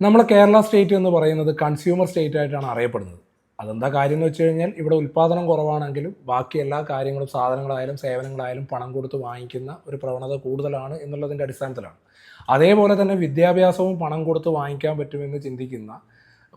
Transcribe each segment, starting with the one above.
നമ്മൾ കേരള സ്റ്റേറ്റ് എന്ന് പറയുന്നത് കൺസ്യൂമർ സ്റ്റേറ്റ് ആയിട്ടാണ് അറിയപ്പെടുന്നത്. അതെന്താ കാര്യം എന്ന് വെച്ച് കഴിഞ്ഞാൽ ഇവിടെ ഉൽപ്പാദനം കുറവാണെങ്കിലും ബാക്കി എല്ലാ കാര്യങ്ങളും സാധനങ്ങളായാലും സേവനങ്ങളായാലും പണം കൊടുത്ത് വാങ്ങിക്കുന്ന ഒരു പ്രവണത കൂടുതലാണ് എന്നുള്ളതിന്റെ അടിസ്ഥാനത്തിലാണ്. അതേപോലെ തന്നെ വിദ്യാഭ്യാസവും പണം കൊടുത്ത് വാങ്ങിക്കാൻ പറ്റുമെന്ന് ചിന്തിക്കുന്ന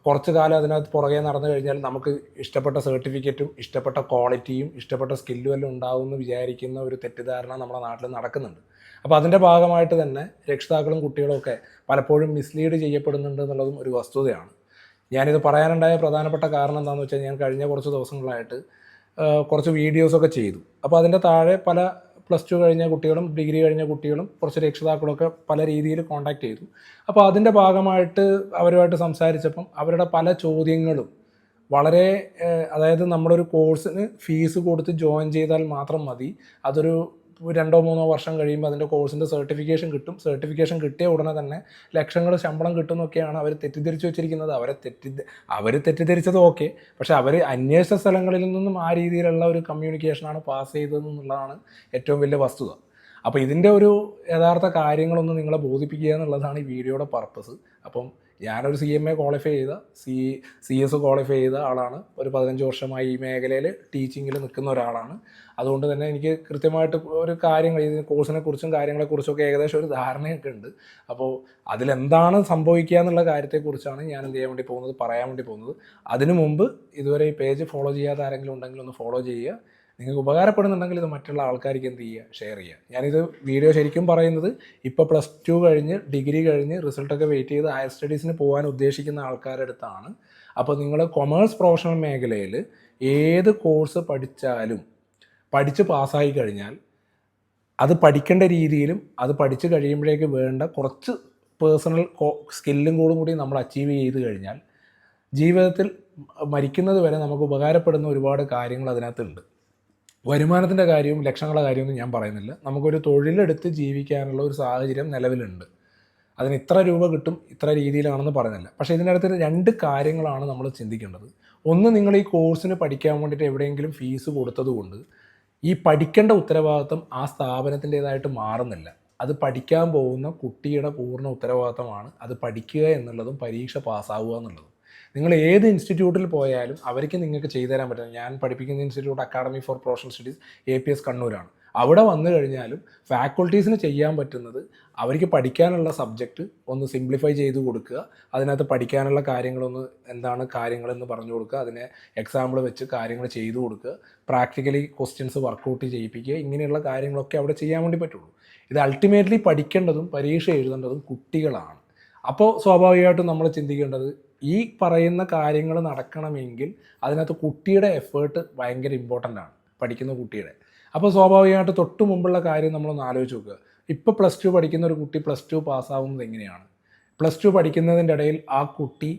കുറച്ച് കാലം അതിനകത്ത് പുറകെ നടന്നു കഴിഞ്ഞാൽ നമുക്ക് ഇഷ്ടപ്പെട്ട സർട്ടിഫിക്കറ്റും ഇഷ്ടപ്പെട്ട ക്വാളിറ്റിയും ഇഷ്ടപ്പെട്ട സ്കില്ലും എല്ലാം ഉണ്ടാവും എന്ന് വിചാരിക്കുന്ന ഒരു തെറ്റിദ്ധാരണ നമ്മുടെ നാട്ടിൽ നടക്കുന്നുണ്ട്. അപ്പോൾ അതിന്റെ ഭാഗമായിട്ട് തന്നെ രക്ഷിതാക്കളും കുട്ടികളും ഒക്കെ പലപ്പോഴും മിസ്ലീഡ് ചെയ്യപ്പെടുന്നുണ്ട് എന്നുള്ളതും ഒരു വസ്തുതയാണ്. ഞാനിത് പറയാനുണ്ടായ പ്രധാനപ്പെട്ട കാരണം എന്താണെന്ന് വെച്ചാൽ ഞാൻ കഴിഞ്ഞ കുറച്ച് ദിവസങ്ങളായിട്ട് കുറച്ച് വീഡിയോസൊക്കെ ചെയ്തു. അപ്പോൾ അതിന്റെ താഴെ പല പ്ലസ് ടു കഴിഞ്ഞ കുട്ടികളും ഡിഗ്രി കഴിഞ്ഞ കുട്ടികളും കുറച്ച് രക്ഷിതാക്കളൊക്കെ പല രീതിയിൽ കോൺടാക്ട് ചെയ്തു. അപ്പോൾ അതിന്റെ ഭാഗമായിട്ട് അവരുമായിട്ട് സംസാരിച്ചപ്പം അവരുടെ പല ചോദ്യങ്ങളും വളരെ അതായത് നമ്മളൊരു കോഴ്സിന് ഫീസ് കൊടുത്ത് ജോയിൻ ചെയ്താൽ മാത്രം മതി. അതൊരു രണ്ടോ മൂന്നോ വർഷം കഴിയുമ്പോൾ അതിന്റെ കോഴ്സിന്റെ സർട്ടിഫിക്കേഷൻ കിട്ടും. സർട്ടിഫിക്കേഷൻ കിട്ടിയ ഉടനെ തന്നെ ലക്ഷങ്ങൾ ശമ്പളം കിട്ടുന്നൊക്കെയാണ് അവർ തെറ്റിദ്ധരിച്ചു വെച്ചിരിക്കുന്നത്. അവരെ തെറ്റി അവർ തെറ്റിദ്ധരിച്ചത് ഓക്കെ പക്ഷേ അവർ അന്വേഷിച്ച സ്ഥലങ്ങളിൽ നിന്നും ആ രീതിയിലുള്ള ഒരു കമ്മ്യൂണിക്കേഷനാണ് പാസ് ചെയ്തതെന്നുള്ളതാണ് ഏറ്റവും വലിയ വസ്തുത. അപ്പോൾ ഇതിന്റെ ഒരു യഥാർത്ഥ കാര്യങ്ങളൊന്ന് നിങ്ങളെ ബോധിപ്പിക്കുക എന്നുള്ളതാണ് ഈ വീഡിയോയുടെ പർപ്പസ് അപ്പം ഞാനൊരു സി എം എ ക്വാളിഫൈ ചെയ്ത സി സി എസ് ക്വാളിഫൈ ചെയ്ത ആളാണ്. ഒരു പതിനഞ്ച് വർഷമായി ഈ മേഖലയിൽ ടീച്ചിങ്ങിൽ നിൽക്കുന്ന ഒരാളാണ്. അതുകൊണ്ട് തന്നെ എനിക്ക് കൃത്യമായിട്ട് ഒരു കാര്യങ്ങൾ ഈ കോഴ്സിനെ കുറിച്ചും കാര്യങ്ങളെക്കുറിച്ചൊക്കെ ഏകദേശം ഒരു ധാരണയൊക്കെ ഉണ്ട്. അപ്പോൾ അതിലെന്താണ് സംഭവിക്കുക എന്നുള്ള കാര്യത്തെക്കുറിച്ചാണ് ഞാൻ എന്ത് ചെയ്യാൻ വേണ്ടി പോകുന്നത് പറയാൻ വേണ്ടി പോകുന്നത്. അതിനു മുമ്പ് ഇതുവരെ ഈ പേജ് ഫോളോ ചെയ്യാത്ത ആരെങ്കിലും ഉണ്ടെങ്കിൽ ഒന്ന് ഫോളോ ചെയ്യുക. നിങ്ങൾക്ക് ഉപകാരപ്പെടുന്നുണ്ടെങ്കിൽ ഇത് മറ്റുള്ള ആൾക്കാർക്ക് എന്ത് ചെയ്യുക? ഷെയർ ചെയ്യുക. ഞാനിത് വീഡിയോ ശരിക്കും പറയുന്നത് ഇപ്പോൾ പ്ലസ് ടു കഴിഞ്ഞ് ഡിഗ്രി കഴിഞ്ഞ് റിസൾട്ടൊക്കെ വെയിറ്റ് ചെയ്ത് ഹയർ സ്റ്റഡീസിന് പോകാൻ ഉദ്ദേശിക്കുന്ന ആൾക്കാരുടെ അടുത്താണ്. അപ്പോൾ നിങ്ങൾ കൊമേഴ്സ് പ്രൊഫഷണൽ മേഖലയിൽ ഏത് കോഴ്സ് പഠിച്ചാലും പഠിച്ച് പാസ്സായി കഴിഞ്ഞാൽ അത് പഠിക്കേണ്ട രീതിയിലും അത് പഠിച്ചു കഴിയുമ്പോഴേക്ക് വേണ്ട കുറച്ച് പേഴ്സണൽ സ്കില്ലും കൂടും കൂടി നമ്മൾ അച്ചീവ് ചെയ്ത് കഴിഞ്ഞാൽ ജീവിതത്തിൽ മരിക്കുന്നത് വരെ നമുക്ക് ഉപകാരപ്പെടുന്ന ഒരുപാട് കാര്യങ്ങൾ അതിനകത്തുണ്ട്. വരുമാനത്തിന്റെ കാര്യവും ലക്ഷങ്ങളുടെ കാര്യമൊന്നും ഞാൻ പറയുന്നില്ല. നമുക്കൊരു തൊഴിലെടുത്ത് ജീവിക്കാനുള്ള ഒരു സാഹചര്യം നിലവിലുണ്ട്. അതിന് ഇത്ര രൂപ കിട്ടും ഇത്ര രീതിയിലാണെന്ന് പറയുന്നില്ല. പക്ഷേ ഇതിനകത്ത് രണ്ട് കാര്യങ്ങളാണ് നമ്മൾ ചിന്തിക്കേണ്ടത്. ഒന്ന് നിങ്ങൾ ഈ കോഴ്സിന് പഠിക്കാൻ വേണ്ടിയിട്ട് എവിടെയെങ്കിലും ഫീസ് കൊടുത്തതുകൊണ്ട് ഈ പഠിക്കേണ്ട ഉത്തരവാദിത്വം ആ സ്ഥാപനത്തിന്റെതായിട്ട് മാറുന്നില്ല. അത് പഠിക്കാൻ പോകുന്ന കുട്ടിയുടെ പൂർണ ഉത്തരവാദിത്തമാണ് അത് പഠിക്കുക എന്നുള്ളതും പരീക്ഷ പാസ്സാവുക എന്നുള്ളതും. നിങ്ങൾ ഏത് ഇൻസ്റ്റിറ്റ്യൂട്ടിൽ പോയാലും അവർക്ക് നിങ്ങൾക്ക് ചെയ്തു തരാൻ പറ്റും. ഞാൻ പഠിപ്പിക്കുന്ന institute academy for professional studies A P S കണ്ണൂരാണ്. അവിടെ വന്നു കഴിഞ്ഞാലും ഫാക്കൾട്ടീസിന് ചെയ്യാൻ പറ്റുന്നത് അവർക്ക് പഠിക്കാനുള്ള സബ്ജക്റ്റ് ഒന്ന് സിംപ്ലിഫൈ ചെയ്ത് കൊടുക്കുക. അതിനകത്ത് പഠിക്കാനുള്ള കാര്യങ്ങളൊന്ന് എന്താണ് കാര്യങ്ങളെന്ന് പറഞ്ഞു കൊടുക്കുക. അതിനെ എക്സാമ്പിൾ വെച്ച് കാര്യങ്ങൾ ചെയ്തു കൊടുക്കുക. പ്രാക്ടിക്കലി ക്വസ്റ്റ്യൻസ് വർക്കൗട്ട് ചെയ്യിപ്പിക്കുക. ഇങ്ങനെയുള്ള കാര്യങ്ങളൊക്കെ അവിടെ ചെയ്യാൻ വേണ്ടി പറ്റുള്ളൂ. ഇത് അൾട്ടിമേറ്റ്ലി പഠിക്കേണ്ടതും പരീക്ഷ എഴുതേണ്ടതും കുട്ടികളാണ്. അപ്പോൾ സ്വാഭാവികമായിട്ടും നമ്മൾ ചിന്തിക്കേണ്ടത് ഈ പറയുന്ന കാര്യങ്ങൾ നടക്കണമെങ്കിൽ അതിനകത്ത് കുട്ടിയുടെ എഫേർട്ട് ഭയങ്കര ഇമ്പോർട്ടന്റ് ആണ് പഠിക്കുന്ന കുട്ടിയുടെ. അപ്പോൾ സ്വാഭാവികമായിട്ട് തൊട്ട് മുമ്പുള്ള കാര്യം നമ്മളൊന്ന് ആലോചിച്ച് നോക്കുക. ഇപ്പോൾ പ്ലസ് ടു പഠിക്കുന്ന ഒരു കുട്ടി പ്ലസ് ടു പാസ്സാവുന്നത് എങ്ങനെയാണ്? പ്ലസ് ടു പഠിക്കുന്നതിന്റെ ഇടയിൽ ആ കുട്ടി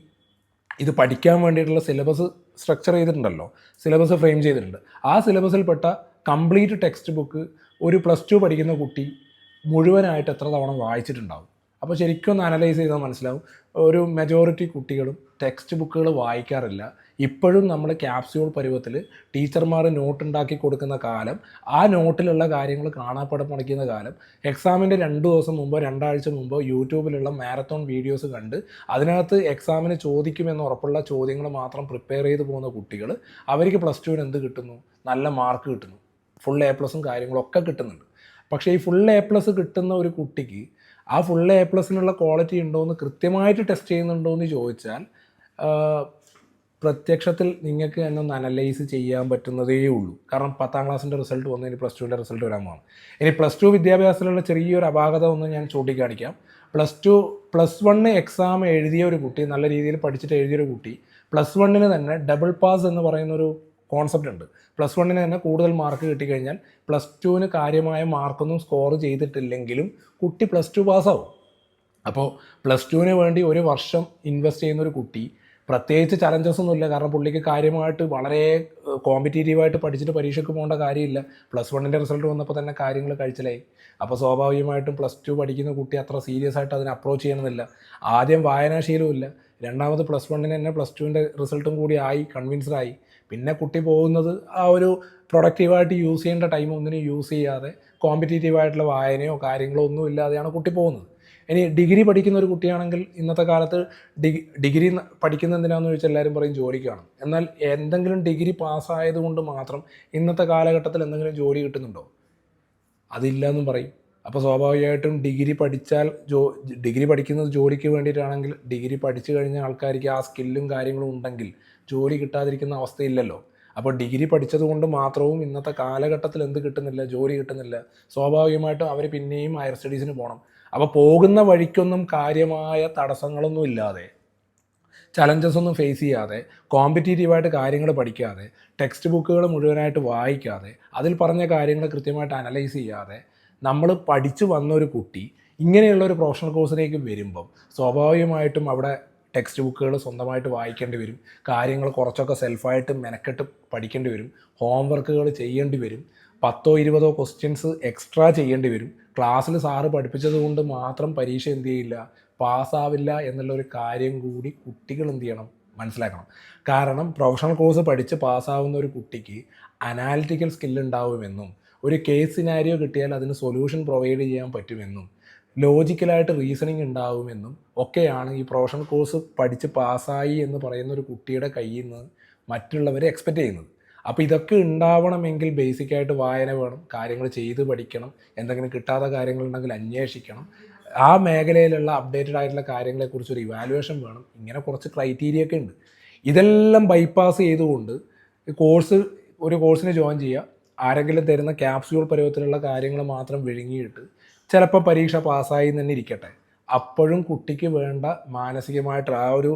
ഇത് പഠിക്കാൻ വേണ്ടിയിട്ടുള്ള സിലബസ് സ്ട്രക്ചർ ചെയ്തിട്ടുണ്ടല്ലോ. സിലബസ് ഫ്രെയിം ചെയ്തിട്ടുണ്ട്. ആ സിലബസിൽപ്പെട്ട കംപ്ലീറ്റ് ടെക്സ്റ്റ് ബുക്ക് ഒരു പ്ലസ് ടു പഠിക്കുന്ന കുട്ടി മുഴുവനായിട്ട് എത്ര തവണ വായിച്ചിട്ടുണ്ടാവും? അപ്പോൾ ശരിക്കും ഒന്ന് അനലൈസ് ചെയ്താൽ മനസ്സിലാവും. ഒരു മെജോറിറ്റി കുട്ടികളും ടെക്സ്റ്റ് ബുക്കുകൾ വായിക്കാറില്ല. ഇപ്പോഴും നമ്മൾ ക്യാപ്സ്യൂൾ പരുവത്തിൽ ടീച്ചർമാർ നോട്ട് ഉണ്ടാക്കി കൊടുക്കുന്ന കാലം ആ നോട്ടിലുള്ള കാര്യങ്ങൾ കാണാപ്പടം മുടക്കുന്ന കാലം എക്സാമിന്റെ രണ്ട് ദിവസം മുമ്പോ രണ്ടാഴ്ച മുമ്പോ യൂട്യൂബിലുള്ള മാരത്തോൺ വീഡിയോസ് കണ്ട് അതിനകത്ത് എക്സാമിന് ചോദിക്കുമെന്ന് ഉറപ്പുള്ള ചോദ്യങ്ങൾ മാത്രം പ്രിപ്പയർ ചെയ്ത് പോകുന്ന കുട്ടികൾ അവർക്ക് പ്ലസ് ടുവിന് എന്ത് കിട്ടുന്നു? നല്ല മാർക്ക് കിട്ടുന്നു. ഫുൾ എ പ്ലസും കാര്യങ്ങളൊക്കെ കിട്ടുന്നുണ്ട്. പക്ഷേ ഈ ഫുൾ എ പ്ലസ് കിട്ടുന്ന ഒരു കുട്ടിക്ക് ആ ഫുൾ എ പ്ലസിനുള്ള ക്വാളിറ്റി ഉണ്ടോ എന്ന് കൃത്യമായിട്ട് ടെസ്റ്റ് ചെയ്യുന്നുണ്ടോ എന്ന് ചോദിച്ചാൽ പ്രത്യക്ഷത്തിൽ നിങ്ങൾക്ക് തന്നെ ഒന്ന് അനലൈസ് ചെയ്യാൻ പറ്റുന്നതേ ഉള്ളൂ. കാരണം പത്താം ക്ലാസ്സിന്റെ റിസൾട്ട് വന്ന് ഇനി പ്ലസ് ടുവിന്റെ റിസൾട്ട് വരാൻ പോകണം ഇനി പ്ലസ് ടു വിദ്യാഭ്യാസത്തിലുള്ള ചെറിയൊരു അപാകത ഒന്ന് ഞാൻ ചൂണ്ടിക്കാണിക്കാം. Plus two plus one exam എഴുതിയ ഒരു കുട്ടി നല്ല രീതിയിൽ പഠിച്ചിട്ട് എഴുതിയ ഒരു കുട്ടി പ്ലസ് വണ്ണിന് തന്നെ ഡബിൾ പാസ് എന്ന് പറയുന്ന ഒരു കോൺസെപ്റ്റ് ഉണ്ട്. പ്ലസ് വണ്ണിന് തന്നെ കൂടുതൽ മാർക്ക് കിട്ടിക്കഴിഞ്ഞാൽ പ്ലസ് ടുവിന് കാര്യമായ മാർക്കൊന്നും സ്കോർ ചെയ്തിട്ടില്ലെങ്കിലും കുട്ടി പ്ലസ് ടു പാസ്സാവും അപ്പോൾ പ്ലസ് ടുവിന് വേണ്ടി ഒരു വർഷം ഇൻവെസ്റ്റ് ചെയ്യുന്ന ഒരു കുട്ടി പ്രത്യേകിച്ച് ചലഞ്ചസ് ഒന്നുമില്ല കാരണം പുള്ളിക്ക് കാര്യമായിട്ട് വളരെ കോമ്പറ്റേറ്റീവായിട്ട് പഠിച്ചിട്ട് പരീക്ഷയ്ക്ക് പോകേണ്ട കാര്യമില്ല. പ്ലസ് വണ്ണിന്റെ റിസൾട്ട് വന്നപ്പോൾ തന്നെ കാര്യങ്ങൾ കഴിച്ചിലായി. അപ്പോൾ സ്വാഭാവികമായിട്ടും പ്ലസ് ടു പഠിക്കുന്ന കുട്ടി അത്ര സീരിയസ് ആയിട്ട് അതിനെ അപ്രോച്ച് ചെയ്യണമെന്നില്ല. ആദ്യം വായനാശീലമില്ല രണ്ടാമത് പ്ലസ് വണ്ണിന് തന്നെ പ്ലസ് ടുവിന്റെ റിസൾട്ടും കൂടി ആയി കൺവിൻസ്ഡ് ആയി. പിന്നെ കുട്ടി പോകുന്നത് ആ ഒരു പ്രൊഡക്റ്റീവായിട്ട് യൂസ് ചെയ്യേണ്ട ടൈം ഒന്നിനും യൂസ് ചെയ്യാതെ കോമ്പറ്റേറ്റീവായിട്ടുള്ള വായനയോ കാര്യങ്ങളോ ഒന്നും ഇല്ലാതെയാണ് കുട്ടി പോകുന്നത്. ഇനി ഡിഗ്രി പഠിക്കുന്ന ഒരു കുട്ടിയാണെങ്കിൽ ഇന്നത്തെ കാലത്ത് ഡിഗ് ഡിഗ്രി പഠിക്കുന്ന എന്തിനാണെന്ന് ചോദിച്ചാൽ എല്ലാവരും പറയും ജോലിക്കാണ് എന്നാൽ എന്തെങ്കിലും ഡിഗ്രി പാസ്സായത് കൊണ്ട് മാത്രം ഇന്നത്തെ കാലഘട്ടത്തിൽ എന്തെങ്കിലും ജോലി കിട്ടുന്നുണ്ടോ? അതില്ല എന്നും പറയും. അപ്പോൾ സ്വാഭാവികമായിട്ടും ഡിഗ്രി പഠിച്ചാൽ ജോ ഡിഗ്രി പഠിക്കുന്നത് ജോലിക്ക് വേണ്ടിയിട്ടാണെങ്കിൽ ഡിഗ്രി പഠിച്ചു കഴിഞ്ഞ ആൾക്കാർക്ക് ആ സ്കില്ലും കാര്യങ്ങളും ഉണ്ടെങ്കിൽ ജോലി കിട്ടാതിരിക്കുന്ന അവസ്ഥയില്ലല്ലോ. അപ്പോൾ ഡിഗ്രി പഠിച്ചതുകൊണ്ട് മാത്രവും ഇന്നത്തെ കാലഘട്ടത്തിൽ എന്ത് കിട്ടുന്നില്ല ജോലി കിട്ടുന്നില്ല. സ്വാഭാവികമായിട്ടും അവർ പിന്നെയും ഹയർ സ്റ്റഡീസിന് പോകണം അപ്പോൾ പോകുന്ന വഴിക്കൊന്നും കാര്യമായ തടസ്സങ്ങളൊന്നും ഇല്ലാതെ ചലഞ്ചസ് ഒന്നും ഫേസ് ചെയ്യാതെ കോമ്പറ്റീറ്റീവായിട്ട് കാര്യങ്ങൾ പഠിക്കാതെ ടെക്സ്റ്റ് ബുക്കുകൾ മുഴുവനായിട്ട് വായിക്കാതെ അതിൽ പറഞ്ഞ കാര്യങ്ങൾ കൃത്യമായിട്ട് അനലൈസ് ചെയ്യാതെ നമ്മൾ പഠിച്ചു വന്ന ഒരു കുട്ടി ഇങ്ങനെയുള്ള ഒരു പ്രൊഫഷണൽ കോഴ്സിലേക്ക് വരുമ്പം സ്വാഭാവികമായിട്ടും അവിടെ ടെക്സ്റ്റ് ബുക്കുകൾ സ്വന്തമായിട്ട് വായിക്കേണ്ടി വരും. കാര്യങ്ങൾ കുറച്ചൊക്കെ സെൽഫായിട്ട് മെനക്കെട്ട് പഠിക്കേണ്ടി വരും. ഹോംവർക്കുകൾ ചെയ്യേണ്ടി വരും. പത്തോ ഇരുപതോ ക്വസ്റ്റ്യൻസ് എക്സ്ട്രാ ചെയ്യേണ്ടി വരും. ക്ലാസ്സിൽ സാറ് പഠിപ്പിച്ചത് കൊണ്ട് മാത്രം പരീക്ഷ എന്ത് ചെയ്യില്ല പാസ്സാവില്ല എന്നുള്ള ഒരു കാര്യം കൂടി കുട്ടികൾ എന്ത് ചെയ്യണം മനസ്സിലാക്കണം. കാരണം പ്രൊഫഷണൽ കോഴ്സ് പഠിച്ച് പാസ്സാവുന്ന ഒരു കുട്ടിക്ക് അനാലിറ്റിക്കൽ സ്കിൽ ഉണ്ടാവുമെന്നും ഒരു കേസ് സിനാരിയോ കിട്ടിയാൽ അതിന് സൊല്യൂഷൻ പ്രൊവൈഡ് ചെയ്യാൻ പറ്റുമെന്നും ലോജിക്കലായിട്ട് റീസണിങ് ഉണ്ടാവുമെന്നും ഒക്കെയാണ് ഈ പ്രൊഫഷണൽ കോഴ്സ് പഠിച്ച് പാസ്സായി എന്ന് പറയുന്ന ഒരു കുട്ടിയുടെ കയ്യിൽ നിന്ന് മറ്റുള്ളവർ എക്സ്പെക്റ്റ് ചെയ്യുന്നത്. അപ്പോൾ ഇതൊക്കെ ഉണ്ടാവണമെങ്കിൽ ബേസിക്കായിട്ട് വായന വേണം കാര്യങ്ങൾ ചെയ്ത് പഠിക്കണം എന്തെങ്കിലും കിട്ടാത്ത കാര്യങ്ങളുണ്ടെങ്കിൽ അന്വേഷിക്കണം. ആ മേഖലയിലുള്ള അപ്ഡേറ്റഡ് ആയിട്ടുള്ള കാര്യങ്ങളെക്കുറിച്ച് ഒരു ഇവാലുവേഷൻ വേണം. ഇങ്ങനെ കുറച്ച് ക്രൈറ്റീരിയ ഒക്കെ ഉണ്ട്. ഇതെല്ലാം ബൈപ്പാസ് ചെയ്തുകൊണ്ട് കോഴ്സ് ഒരു കോഴ്സിന് ജോയിൻ ചെയ്യുക ആരെങ്കിലും തരുന്ന ക്യാപ്സ്യൂൾ പരുവത്തിലുള്ള കാര്യങ്ങൾ മാത്രം വിഴുങ്ങിയിട്ട് ചിലപ്പോൾ പരീക്ഷ പാസ്സായി തന്നെ ഇരിക്കട്ടെ. അപ്പോഴും കുട്ടിക്ക് വേണ്ട മാനസികമായിട്ട് ആ ഒരു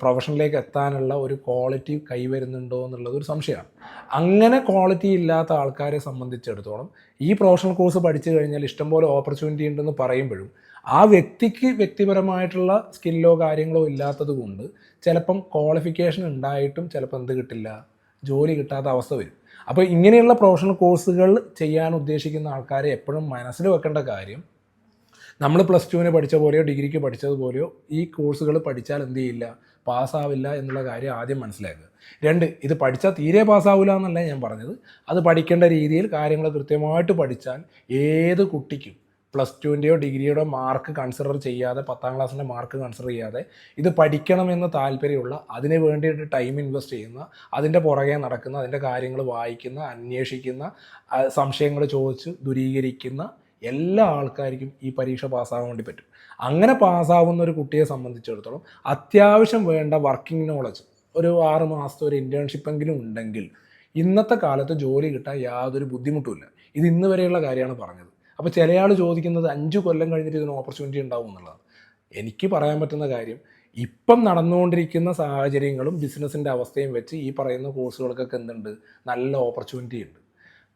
പ്രൊഫഷനിലേക്ക് എത്താനുള്ള ഒരു ക്വാളിറ്റി കൈവരുന്നുണ്ടോ എന്നുള്ളത് ഒരു സംശയമാണ്. അങ്ങനെ ക്വാളിറ്റി ഇല്ലാത്ത ആൾക്കാരെ സംബന്ധിച്ചിടത്തോളം ഈ പ്രൊഫഷണൽ കോഴ്സ് പഠിച്ചു കഴിഞ്ഞാൽ ഇഷ്ടംപോലെ ഓപ്പർച്യൂണിറ്റി ഉണ്ടെന്ന് പറയുമ്പോഴും ആ വ്യക്തിക്ക് വ്യക്തിപരമായിട്ടുള്ള സ്കില്ലോ കാര്യങ്ങളോ ഇല്ലാത്തത് കൊണ്ട് ചിലപ്പം ക്വാളിഫിക്കേഷൻ ഉണ്ടായിട്ടും ചിലപ്പോൾ എന്ത് കിട്ടില്ല? ജോലി കിട്ടാത്ത അവസ്ഥ വരും. അപ്പോൾ ഇങ്ങനെയുള്ള പ്രൊഫഷണൽ കോഴ്സുകൾ ചെയ്യാൻ ഉദ്ദേശിക്കുന്ന ആൾക്കാരെ എപ്പോഴും മനസ്സിൽ വെക്കേണ്ട കാര്യം നമ്മൾ പ്ലസ് ടുവിന് പഠിച്ച പോലെയോ ഡിഗ്രിക്ക് പഠിച്ചതുപോലെയോ ഈ കോഴ്സുകൾ പഠിച്ചാൽ എന്ത് ചെയ്യില്ല പാസ്സാവില്ല എന്നുള്ള കാര്യം ആദ്യം മനസ്സിലാക്കുക. രണ്ട് ഇത് പഠിച്ചാൽ തീരെ പാസ്സാവില്ല എന്നല്ല ഞാൻ പറഞ്ഞത്. അത് പഠിക്കേണ്ട രീതിയിൽ കാര്യങ്ങൾ കൃത്യമായിട്ട് പഠിച്ചാൽ ഏത് കുട്ടിക്കും പ്ലസ് ടുവിന്റെയോ ഡിഗ്രിയുടെയോ മാർക്ക് കൺസിഡർ ചെയ്യാതെ പത്താം ക്ലാസ്സിന്റെ മാർക്ക് കൺസിഡർ ചെയ്യാതെ ഇത് പഠിക്കണമെന്ന് താല്പര്യമുള്ള അതിന് വേണ്ടിയിട്ട് ടൈം ഇൻവെസ്റ്റ് ചെയ്യുന്ന അതിന്റെ പുറകെ നടക്കുന്ന അതിന്റെ കാര്യങ്ങൾ വായിക്കുന്ന അന്വേഷിക്കുന്ന സംശയങ്ങൾ ചോദിച്ച് ദുരീകരിക്കുന്ന എല്ലാ ആൾക്കാർക്കും ഈ പരീക്ഷ പാസ്സാകാൻ വേണ്ടി പറ്റും. അങ്ങനെ പാസ്സാവുന്ന ഒരു കുട്ടിയെ സംബന്ധിച്ചിടത്തോളം അത്യാവശ്യം വേണ്ട വർക്കിംഗ് നോളജ് ഒരു ആറ് മാസത്തെ ഒരു ഇന്റേൺഷിപ്പ് എങ്കിലും ഉണ്ടെങ്കിൽ ഇന്നത്തെ കാലത്ത് ജോലി കിട്ടാൻ യാതൊരു ബുദ്ധിമുട്ടുമില്ല. ഇത് ഇന്ന് വരെയുള്ള കാര്യമാണ് പറഞ്ഞത്. അപ്പോൾ ചില ആൾ ചോദിക്കുന്നത് അഞ്ച് കൊല്ലം കഴിഞ്ഞിട്ട് ഇതിന് ഓപ്പർച്യൂണിറ്റി ഉണ്ടാവും എന്നുള്ളതാണ്. എനിക്ക് പറയാൻ പറ്റുന്ന കാര്യം ഇപ്പം നടന്നുകൊണ്ടിരിക്കുന്ന സാഹചര്യങ്ങളും ബിസിനസ്സിന്റെ അവസ്ഥയും വെച്ച് ഈ പറയുന്ന കോഴ്സുകൾക്കൊക്കെ എന്തുണ്ട്? നല്ല ഓപ്പർച്യൂണിറ്റി ഉണ്ട്.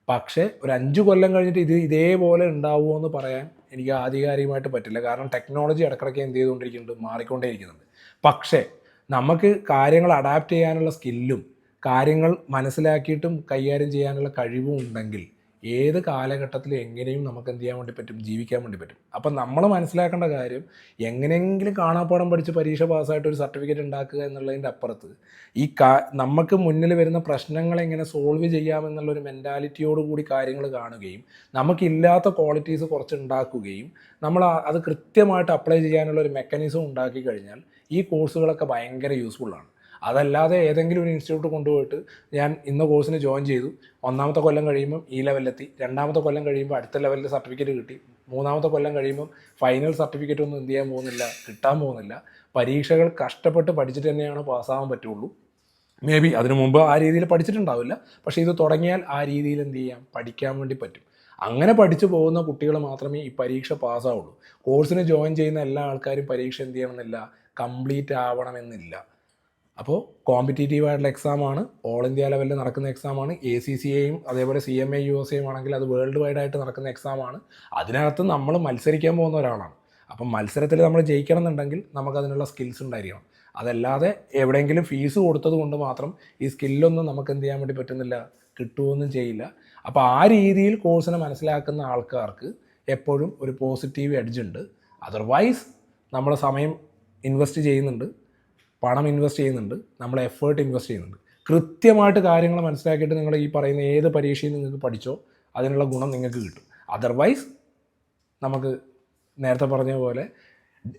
പക്ഷേ ഒരു അഞ്ച് കൊല്ലം കഴിഞ്ഞിട്ട് ഇത് ഇതേപോലെ ഉണ്ടാവുമോ എന്ന് പറയാൻ എനിക്ക് ആധികാരികമായിട്ട് പറ്റില്ല. കാരണം ടെക്നോളജി ഇടക്കിടയ്ക്ക് എന്ത് ചെയ്തുകൊണ്ടിരിക്കുന്നുണ്ട് മാറിക്കൊണ്ടേയിരിക്കുന്നുണ്ട്. പക്ഷേ നമുക്ക് കാര്യങ്ങൾ അഡാപ്റ്റ് ചെയ്യാനുള്ള സ്കില്ലും കാര്യങ്ങൾ മനസ്സിലാക്കിയിട്ടും കൈകാര്യം ചെയ്യാനുള്ള കഴിവും ഉണ്ടെങ്കിൽ ഏത് കാലഘട്ടത്തിൽ എങ്ങനെയും നമുക്ക് എന്ത് ചെയ്യാൻ വേണ്ടി പറ്റും? ജീവിക്കാൻ വേണ്ടി പറ്റും. അപ്പം നമ്മൾ മനസ്സിലാക്കേണ്ട കാര്യം എങ്ങനെയെങ്കിലും കാണാപ്പാടം പഠിച്ച് പരീക്ഷ പാസ്സായിട്ട് ഒരു സർട്ടിഫിക്കറ്റ് ഉണ്ടാക്കുക എന്നുള്ളതിന്റെ അപ്പുറത്ത് ഈ കാ നമുക്ക് മുന്നിൽ വരുന്ന പ്രശ്നങ്ങൾ എങ്ങനെ സോൾവ് ചെയ്യാമെന്നുള്ള ഒരു മെന്റാലിറ്റിയോട് കൂടി കാര്യങ്ങൾ കാണുകയും നമുക്കില്ലാത്ത ക്വാളിറ്റീസ് കുറച്ച് ഉണ്ടാക്കുകയും നമ്മൾ അത് കൃത്യമായിട്ട് അപ്ലൈ ചെയ്യാനുള്ള ഒരു മെക്കാനിസം ഉണ്ടാക്കി കഴിഞ്ഞാൽ ഈ കോഴ്സുകളൊക്കെ ഭയങ്കര യൂസ്ഫുള്ളാണ് അതല്ലാതെ ഏതെങ്കിലും ഒരു ഇൻസ്റ്റിറ്റ്യൂട്ട് കൊണ്ടുപോയിട്ട് ഞാൻ ഇന്ന കോഴ്സിന് ജോയിൻ ചെയ്തു. ഒന്നാമത്തെ കൊല്ലം കഴിയുമ്പം ഈ ലെവലിലെത്തി രണ്ടാമത്തെ കൊല്ലം കഴിയുമ്പോൾ അടുത്ത ലെവലിൽ സർട്ടിഫിക്കറ്റ് കിട്ടി. മൂന്നാമത്തെ കൊല്ലം കഴിയുമ്പം ഫൈനൽ സർട്ടിഫിക്കറ്റ് ഒന്നും എന്ത് ചെയ്യാൻ പോകുന്നില്ല കിട്ടാൻ പോകുന്നില്ല. പരീക്ഷകൾ കഷ്ടപ്പെട്ട് പഠിച്ചിട്ട് തന്നെയാണ് പാസ്സാവാൻ പറ്റുള്ളൂ. മേ ബി അതിനു മുമ്പ് ആ രീതിയിൽ പഠിച്ചിട്ടുണ്ടാവില്ല. പക്ഷേ ഇത് തുടങ്ങിയാൽ ആ രീതിയിൽ എന്ത് ചെയ്യാം? പഠിക്കാൻ വേണ്ടി പറ്റും. അങ്ങനെ പഠിച്ചു പോകുന്ന കുട്ടികൾ മാത്രമേ ഈ പരീക്ഷ പാസ്സാവുള്ളൂ കോഴ്സിന് ജോയിൻ ചെയ്യുന്ന എല്ലാ ആൾക്കാരും പരീക്ഷ എന്ത് ചെയ്യണമെന്നില്ല കംപ്ലീറ്റ് ആവണമെന്നില്ല. അപ്പോൾ കോമ്പറ്റേറ്റീവ് ആയിട്ടുള്ള എക്സാമാണ് ഓൾ ഇന്ത്യ ലെവലിൽ നടക്കുന്ന എക്സാമാണ് എ സി സി എയും അതേപോലെ C M A U S എയും ആണെങ്കിൽ അത് വേൾഡ് വൈഡ് ആയിട്ട് നടക്കുന്ന എക്സാമാണ് അതിനകത്ത് നമ്മൾ മത്സരിക്കാൻ പോകുന്ന ഒരാളാണ്. അപ്പം മത്സരത്തിൽ നമ്മൾ ജയിക്കണം എന്നുണ്ടെങ്കിൽ നമുക്കതിനുള്ള സ്കിൽസ് ഉണ്ടായിരിക്കണം. അതല്ലാതെ എവിടെയെങ്കിലും ഫീസ് കൊടുത്തത് കൊണ്ട് മാത്രം ഈ സ്കില്ലൊന്നും നമുക്ക് എന്ത് ചെയ്യാൻ വേണ്ടി പറ്റുന്നില്ല കിട്ടുകയൊന്നും ചെയ്യില്ല. അപ്പോൾ ആ രീതിയിൽ കോഴ്സിനെ മനസ്സിലാക്കുന്ന ആൾക്കാർക്ക് എപ്പോഴും ഒരു പോസിറ്റീവ് എഡ്ജ് ഉണ്ട്. അതർവൈസ് നമ്മൾ സമയം ഇൻവെസ്റ്റ് ചെയ്യുന്നുണ്ട്. പണം ഇൻവെസ്റ്റ് ചെയ്യുന്നുണ്ട് നമ്മൾ എഫേർട്ട് ഇൻവെസ്റ്റ് ചെയ്യുന്നുണ്ട്. കൃത്യമായിട്ട് കാര്യങ്ങൾ മനസ്സിലാക്കിയിട്ട് നിങ്ങൾ ഈ പറയുന്ന ഏത് പരീക്ഷയും നിങ്ങൾക്ക് പഠിച്ചോ അതിനുള്ള ഗുണം നിങ്ങൾക്ക് കിട്ടും. അതർവൈസ് നമുക്ക് നേരത്തെ പറഞ്ഞ പോലെ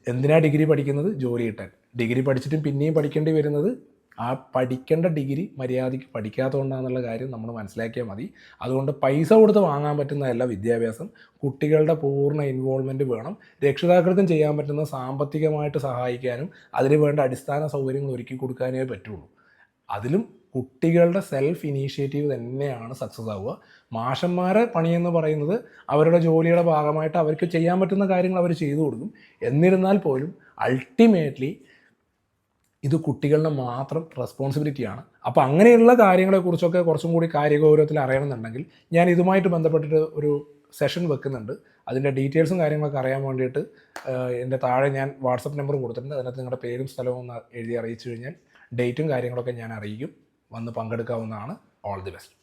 എന്തിനാണ് ഡിഗ്രി പഠിക്കുന്നത്? ജോലി കിട്ടാൻ. ഡിഗ്രി പഠിച്ചിട്ടും പിന്നെയും പഠിക്കേണ്ടി വരുന്നത് ആ പഠിക്കേണ്ട ഡിഗ്രി മര്യാദയ്ക്ക് പഠിക്കാത്തതുകൊണ്ടാണെന്നുള്ള കാര്യം നമ്മൾ മനസ്സിലാക്കിയാൽ മതി. അതുകൊണ്ട് പൈസ കൊടുത്ത് വാങ്ങാൻ പറ്റുന്നതല്ല വിദ്യാഭ്യാസം കുട്ടികളുടെ പൂർണ ഇൻവോൾവ്മെന്റ് വേണം. രക്ഷിതാക്കൾക്കും ചെയ്യാൻ പറ്റുന്ന സാമ്പത്തികമായിട്ട് സഹായിക്കാനും അതിന് വേണ്ട അടിസ്ഥാന സൗകര്യങ്ങൾ ഒരുക്കി കൊടുക്കാനേ പറ്റുള്ളൂ. അതിലും കുട്ടികളുടെ സെൽഫ് ഇനീഷ്യേറ്റീവ് തന്നെയാണ് സക്സസ് ആവുക. മാഷന്മാരെ പണിയെന്ന് പറയുന്നത് അവരുടെ ജോലിയുടെ ഭാഗമായിട്ട് അവർക്ക് ചെയ്യാൻ പറ്റുന്ന കാര്യങ്ങൾ അവർ ചെയ്തു കൊടുക്കും. എന്നിരുന്നാൽ പോലും അൾട്ടിമേറ്റ്ലി ഇത് കുട്ടികളുടെ മാത്രം റെസ്പോൺസിബിലിറ്റിയാണ് അപ്പോൾ അങ്ങനെയുള്ള കാര്യങ്ങളെക്കുറിച്ചൊക്കെ കുറച്ചും കൂടി കാര്യഗൗരവത്തിൽ അറിയണമെന്നുണ്ടെങ്കിൽ ഞാൻ ഇതുമായിട്ട് ബന്ധപ്പെട്ടിട്ട് ഒരു സെഷൻ വെക്കുന്നുണ്ട്. അതിന്റെ ഡീറ്റെയിൽസും കാര്യങ്ങളൊക്കെ അറിയാൻ വേണ്ടിയിട്ട് എന്റെ താഴെ ഞാൻ വാട്സപ്പ് നമ്പർ കൊടുത്തിട്ടുണ്ട്. അതിനകത്ത് നിങ്ങളുടെ പേരും സ്ഥലവും ഒന്ന് എഴുതി അറിയിച്ചു കഴിഞ്ഞാൽ ഡേറ്റും കാര്യങ്ങളൊക്കെ ഞാൻ അറിയിക്കും. വന്ന് പങ്കെടുക്കാവുന്നതാണ്. All the best